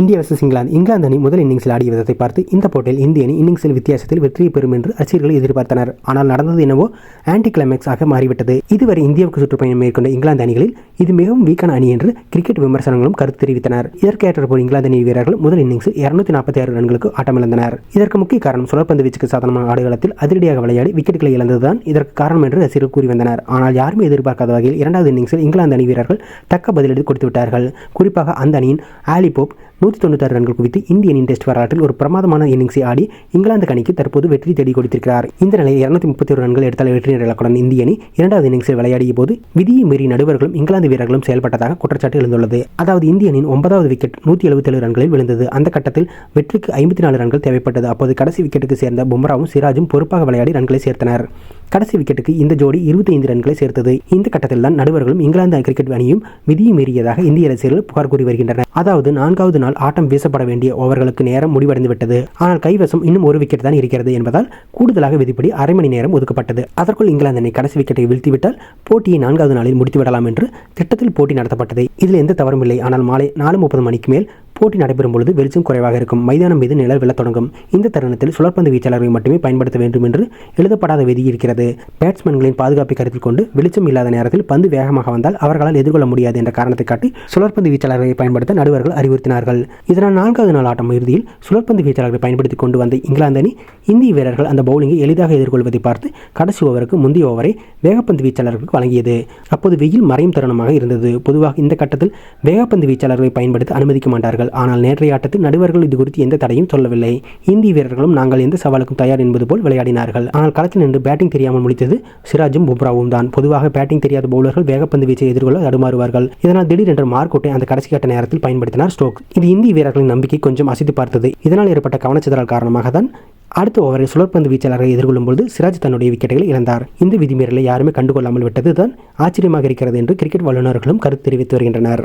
India versus England. England அணி முதல் இன்னிங்ஸில் ஆடிய விதத்தை பார்த்து இந்த போட்டியில் இந்திய அணி இன்னிங்ஸில் வித்தியாசத்தில் வெற்றியை பெறும் என்று ரசிகர்கள் எதிர்பார்த்தனர். ஆனால் நடந்தது என்னவோ ஆன்டி கிளைமேக்ஸ் ஆக மாறிவிட்டது. இதுவரை இந்தியாவுக்கு சுற்றுப்பயணம் மேற்கொண்ட இங்கிலாந்து அணிகளில் இது மிகவும் வீக்கான அணி என்று கிரிக்கெட் விமர்சனங்களும் கருத்து தெரிவித்தனர். இதற்கேற்ற போல் இங்கிலாந்து அணி வீரர்கள் முதல் இன்னிங்ஸில் இருநூத்தி நாற்பத்தி ஆறு ரன்களுக்கு ஆட்டமிழந்தனர் இதற்கு முக்கிய காரணம் சுழற்பந்து வீச்சுக்கு சாதனமான ஆடுகளத்தில் அதிரடியாக விளையாடி விக்கெட்டுகளை இழந்ததுதான் இதற்கு காரணம் என்று ரசிகர்கள் கூறி வந்தனர். ஆனால் யாருமே எதிர்பார்க்காத வகையில் இரண்டாவது இன்னிங்ஸில் இங்கிலாந்து அணி வீரர்கள் தக்க பதிலடி கொடுத்து விட்டார்கள். குறிப்பாக அந்த அணியின் ஆலிபோப் நூற்றி தொண்ணூத்தாறு ரன்கள் குவித்து இந்திய அணியின் டெஸ்ட் வரலாற்றில் ஒரு பிரமாதமான இன்னிங்ஸை ஆடி இங்கிலாந்து அணிக்கு தற்போது வெற்றி தேடி கொடுத்திருக்கிறார். இந்த நிலையில் இருநூத்தி முப்பத்தி ஒரு ரன்கள் எடுத்தால் வெற்றி நிலக்குடன் இந்திய அணி இரண்டாவது இன்னிங்ஸில் விளையாடிய போது விதியை மீறி நடுவர்களும் இங்கிலாந்து வீரர்களும் செயல்பட்டதாக குற்றச்சாட்டு எழுந்துள்ளது. அதாவது இந்திய அணியின் ஒன்பதாவது விக்கெட் நூற்றி எழுபத்தேழு ரன்களில் விழுந்தது. அந்த கட்டத்தில் வெற்றிக்கு ஐம்பத்தி நாலு ரன்கள் தேவைப்பட்டது. அப்போது கடைசி விக்கெட்டுக்கு சேர்ந்த பும்ராவும் சிராஜும் பொறுப்பாக விளையாடி ரன்களை சேர்த்தனர். கடைசி விக்கெட்டுக்கு இந்த ஜோடி இருபத்தி ஐந்து ரன்களை சேர்த்தது. இந்த கட்டத்தில் தான் நடுவர்களும் இங்கிலாந்து கிரிக்கெட் அணியும் விதியை மீறியதாக இந்திய ரசிகர்கள் புகார் கூறி வருகின்றனர் அதாவது நான்காவது நாள் ஆட்டம் வீசப்பட வேண்டிய ஓவர்களுக்கு நேரம் முடிவடைந்து விட்டது. ஆனால் கைவசம் இன்னும் ஒரு விக்கெட் தான் இருக்கிறது என்பதால் கூடுதலாக விதிப்படி அரை மணி நேரம் ஒதுக்கப்பட்டது. அதற்குள் இங்கிலாந்து அணி கடைசி விக்கெட்டை வீழ்த்திவிட்டால் போட்டியை நான்காவது நாளில் முடித்துவிடலாம் என்று திட்டத்தில் போட்டி நடத்தப்பட்டது. இதில் எந்த தவறும் இல்லை. ஆனால் மாலை நாலு முப்பது மணிக்கு மேல் போட்டி நடைபெறும் பொழுது வெளிச்சம் குறைவாக இருக்கும். மைதானம் மீது நிழல் விழத் தொடங்கும். இந்த தருணத்தில் சுழற்பந்து வீச்சாளர்களை மட்டுமே பயன்படுத்த வேண்டும் என்று எழுதப்படாத விதி இருக்கிறது. பேட்ஸ்மேன்களின் பாதுகாப்பை கருத்தில் கொண்டு வெளிச்சம் இல்லாத நேரத்தில் பந்து வேகமாக வந்தால் அவர்களால் எதிர்கொள்ள முடியாது என்ற காரணத்தை காட்டி சுழற்பந்து வீச்சாளர்களை பயன்படுத்த நடுவர்கள் அறிவுறுத்தினார்கள். இதனால் நான்காவது நாள் ஆட்டம் இறுதியில் சுழற்பந்து வீச்சாளர்களை பயன்படுத்தி கொண்டு வந்த இங்கிலாந்து அணி இந்திய வீரர்கள் அந்த பவுலிங்கை எளிதாக எதிர்கொள்வதை பார்த்து கடைசி ஓவருக்கு முந்தைய ஓவரை வேகப்பந்து வீச்சாளர்களுக்கு வழங்கியது. அப்போது வெயில் மறையும் தருணமாக இருந்தது. பொதுவாக இந்த கட்டத்தில் வேகப்பந்து வீச்சாளர்களை பயன்படுத்த அனுமதிக்க மாட்டார்கள். ஆனால் நேற்றைய ஆட்டத்தில் நடுவர்கள் இது குறித்து எந்த தடையும் சொல்லவில்லை. இந்திய வீரர்களும் நாங்கள் எந்த சவாலுக்கும் தயார் என்பது போல் விளையாடினார்கள். ஆனால் களத்தில் நின்று பேட்டிங் தெரியாமல் முடித்தது சிராஜும் பும்ராவும் தான். பொதுவாக பேட்டிங் தெரியாத பவுலர்கள் வேகப்பந்து வீச்சை எதிர்கொள்ள தடுமாறுவார்கள். இதனால் திடீரென்று மார்க்கோட்டை அந்த கடைசி கட்ட நேரத்தில் பயன்படுத்தினார் ஸ்டோக் இது இந்திய வீரர்களின் நம்பிக்கை கொஞ்சம் அசைத்து பார்த்தது. இதனால் ஏற்பட்ட கவனச்சிதறல் காரணமாக தான் அடுத்த ஓவரில் சுழற்பந்து வீச்சாளரை எதிர்கொள்ளும் பொழுது சிராஜ் தன்னுடைய விக்கெட்டுகளை இழந்தார். இந்த விதிமீறலை யாருமே கண்டுகொள்ளாமல் விட்டது தான் ஆச்சரியமாக இருக்கிறது என்று கிரிக்கெட் வல்லுநர்களும் கருத்து தெரிவித்து வருகின்றனர்.